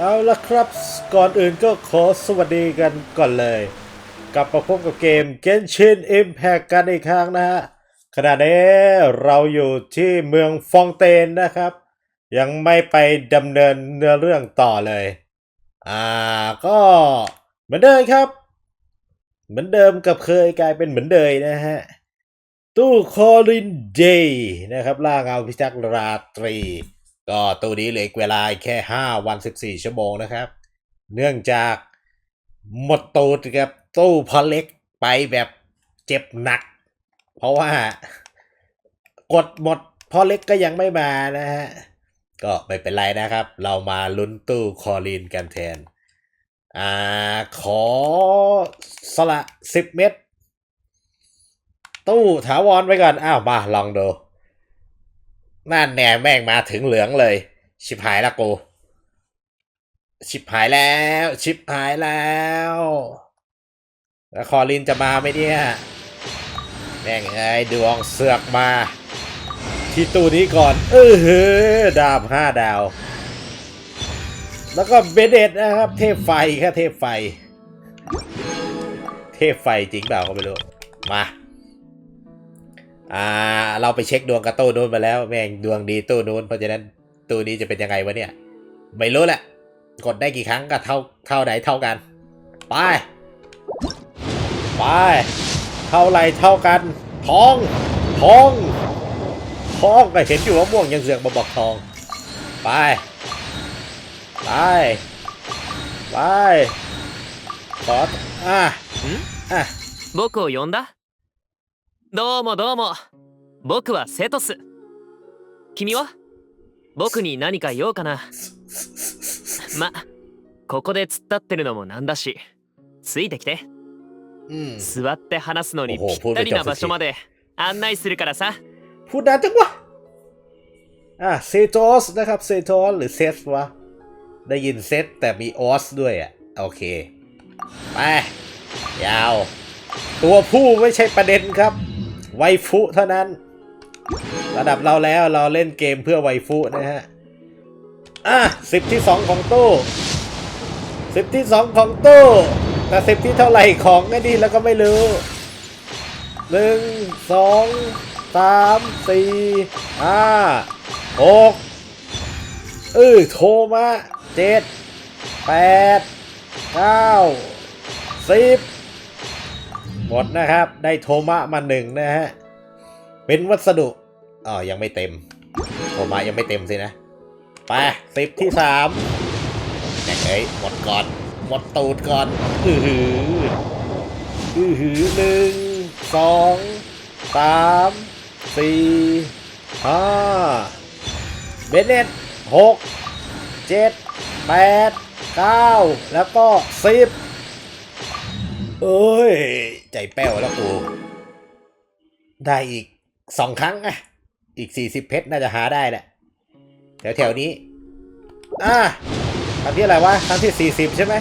เอาละครับ ก่อนอื่นก็ขอสวัสดีกันก่อนเลย กลับมาพบกับเกม Genshin Impact กันอีกครั้งนะฮะขณะนี้เราอยู่ที่เมืองฟองเตนนะครับ ยังไม่ไปดำเนินเนื้อเรื่องต่อเลย อ่าก็เหมือนเดิมครับ เหมือนเดิมกับเคยกลายเป็นเหมือนเดิมนะฮะ ตู้คอรินเจนะครับล่าเงาพิทักราตรี ก็ตู้นี้เหลืออีกเวลาแค่ 5 วัน 14 ชั่วโมงนะครับ เนื่องจากหมดตูดกับตู้พอเล็กไปแบบเจ็บหนัก เพราะว่ากดหมดพอเล็กก็ยังไม่มานะฮะก็ไม่เป็นไรนะครับ เรามาลุ้นตู้คอรีนกันแทน อ่า ขอสละ 10 เม็ดตู้ถาวรไปก่อน อ้าว มา ลองดู นั่นแน่แม่งมาถึงเหลืองเลย ชิบหายละกู ชิบหายแล้ว ชิบหายแล้วแล้วคอลินจะมาไหมเนี่ย แม่งไอ้ดวงเสือกมา ที่ตู้นี้ก่อน เออเฮ้ดาบห้าดาว แล้วก็เบเดตนะครับ เทพไฟแค่เทพไฟ เทพไฟจริงเปล่าก็ไม่รู้ มา อ่า เราไปเช็คดวงกับตู้นู้นมาแล้ว แม่งดวงดีตู้นู้นเพราะฉะนั้นตู้นี้จะเป็นยังไงวะเนี่ย ไม่รู้แหละ กดได้กี่ครั้งก็เท่าเท่าไหนเท่ากัน ไป ไป เท่าไรเท่ากัน ทอง ทอง ทองก็เห็นอยู่ว่าม่วงยังเสือกมาบอกทอง ไป ไป ไป ขอ อ่ะ อ่ะ 僕を呼んだ どうもどうも僕はセトス君は僕に何か用かなまここで突っ立ってるのもなんだしついてきて อืม 座って話すのにおほぴったりな場所まで案内するからさ พูดนานจังวะ อ่ะเซโตสนะครับเซโตสหรือเซสวะ ได้ยินเซตแต่มีออสด้วยอ่ะ โอเค ไป ยาว ตัวผู้ไม่ใช่ประเด็นครับ บ。 ไวฟุเท่านั้น ระดับเราแล้วเราเล่นเกมเพื่อไวฟุนะฮะ อะสิบที่สองของตู้สิบที่สองของตู้แต่สิบที่เท่าไหร่ของไอ้นี่แล้วก็ไม่รู้หนึ่งสองสามสี่ห้าหกเออโทมาเจ็ดแปดเก้าสิบ หมดนะครับ ได้โทมะมาหนึ่งนะฮะ เป็นวัสดุอ๋อยังไม่เต็ม โทมะยังไม่เต็มสินะ ไปสิบที่สามแหม่งเอ้ยหมดก่อน หมดตูดก่อน อือหือ อือหือหนึ่งสองสามสี่ห้าเบนเน็ตหกเจ็ดแปดเก้าแล้วก็สิบเอ้ย ใจแป้วแล้วกู ได้อีกสองครั้งอะอีกสี่สิบเพชรน่าจะหาได้แหละแถวแถวนี้ อะครั้งที่อะไรวะครั้งที่สี่สิบใช่ไหม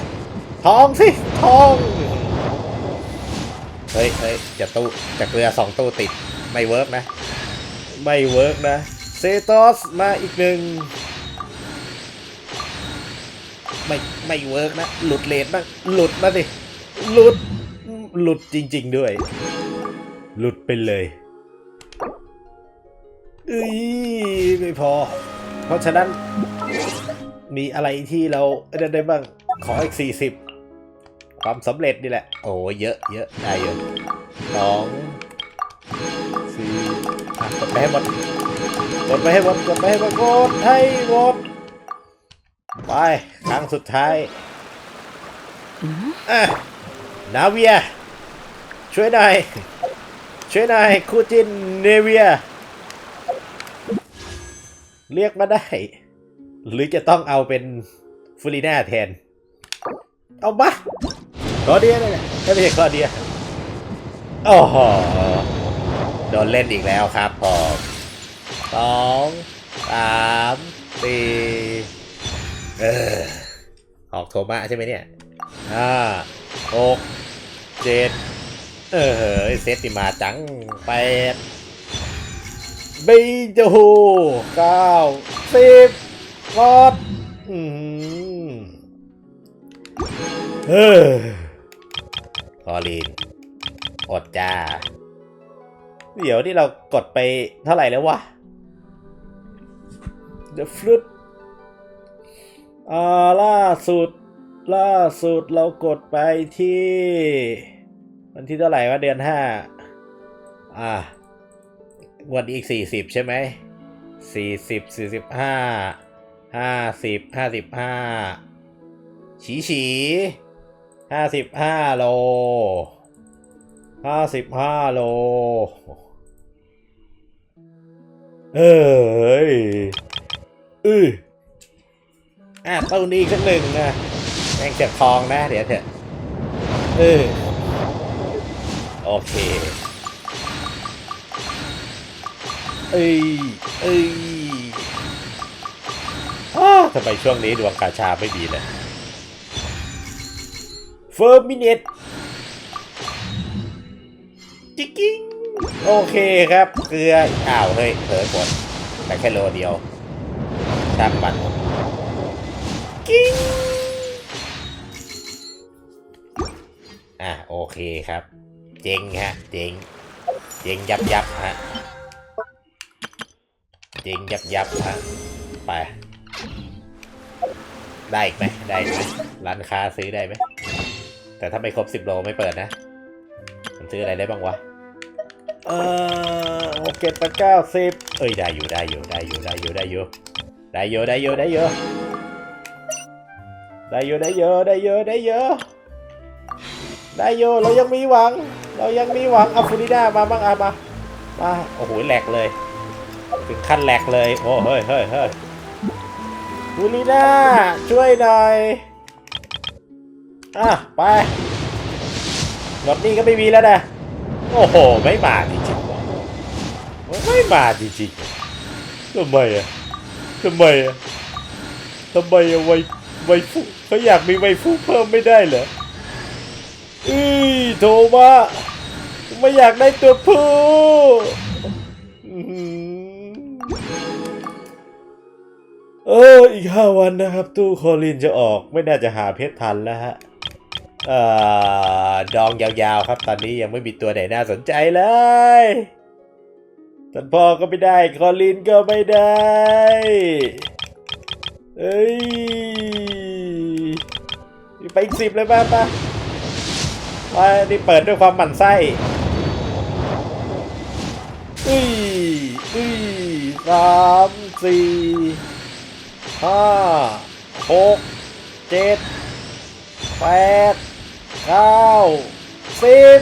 ทองสิทองเฮ้ยเฮ้ยจะตู้จะเกลือสองตู้ติด ไม่เวิร์กนะ ไม่เวิร์กนะเซตอสมาอีกหนึ่งไม่ไม่เวิร์กนะ หลุดเลนบ้างหลุดมาสิหลุด หลุดจริง ๆ ด้วย หลุดไปเลยเอ้ยไม่พอ เพราะฉะนั้น มีอะไรที่เราได้ได้บ้าง ขออีกสี่สิบความสำเร็จนี่แหละ โอ้เยอะเยอะได้เยอะสองสี่อะกดไปให้หมดกดไปให้หมดกดไปให้หมดกดให้หมดไปครั้งสุดท้ายอะนาเวีย ช่วยหน่อย ช่วยหน่อยคูจินเนเวีย เรียกมาได้ หรือจะต้องเอาเป็นฟูลิน่าแทน เอามาคอเดียนี่นแหละไม่ใช่คอเดียโอ้โหโดนเล่นอีกแล้วครับผมสองสามสี่เออออกโทมาใช่ไหมเนี่ยห้าหกเจ็ด เออเฮ้ยเซตี่มาจังแปดบีจูเก้าสิบหมดเฮ้ยคอลีน อดจ้า เดี๋ยวนี่เรากดไปเท่าไหร่แล้ววะ The Fruit อ่าล่าสุด ล่าสุดเรากดไปที่ วันที่เท่าไหร่วะเดือนห้าอ่า วันอีกสี่สิบใช่ไหมสี่สิบสี่สิบห้าห้าสิบห้าสิบห้าฉีฉีห้าสิบห้าโลห้าสิบห้าโล เอ้ยอืออะเตู้นี้สักหนึ่งนะแม่งจะคลองนะ เดี๋ยวเถอะเออ โอเค เอ้ย เอ้ยอ้าทำไมช่วงนี้ดวงกาชาไม่ดีเลยเฟอร์มินเนตจิกกิ้งโอเคครับเกลืออ้าวเฮ้ยเผลอกดแต่แค่โลเดียวช่างมันกิ้งอะโอเคครับ จ๋งฮะ เจ๋งเจ๋งยับยับฮะ เจ๋งยับยับฮะ ไป ได้อีกไหมได้อีกไหมร้านค้าซื้อได้ไหม แต่ถ้าไม่ครบสิบโลไม่เปิดนะมันซื้ออะไรได้บ้างวะ เออหกเจ็ดแปดเก้าสิบเอ้ยได้อยู่ได้อยู่ได้อยู่ได้อยู่ได้อยู่ได้อยู่ได้อยู่ได้อยู่ได้อยู่ได้อยู่ได้อยู่ได้อยู่ ได้อยู่เรายังมีหวัง เรายังมีหวังอาฟูริด้ามาบ้างอะมามาโอ้โหแหลกเลยถึงขั้นแหลกเลยโอ้เฮ้ยเฮ้ยเฮ้ยฟูริด้าช่วยหน่อยอะไปรถนี้ก็ไม่มีแล้วนะโอ้โหไม่มาจริงๆไม่มาจริงๆทำไมอะทำไมอะทำไมอะไวไวฟุเขาอยากมีไวฟุเพิ่มไม่ได้เหรอ อือโทมาไม่อยากได้ตัวผู้เอออีกห้าวันนะครับ ตู้คอลินจะออกไม่น่าจะหาเพชรทันแล้วฮะอ่อดองยาวๆครับ ตอนนี้ยังไม่มีตัวไหนน่าสนใจเลยท่านพ่อก็ไม่ได้ คอลินก็ไม่ได้ เอ้ย ไปอีกสิบเลยป่ะป่ะ ไปนี่เปิดด้วยความหมั่นไส้อุ้ยอุ้ยสามสี่ห้าหกเจ็ดแปดเก้าสิบ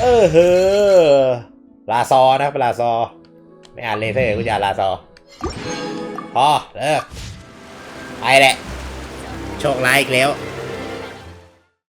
เออเฮอลาซอนะครับลาซอ ไม่อ่านเลเซอร์กูจะอ่านลาซอ พอเลิกไปแหละ โชคร้ายอีกแล้ว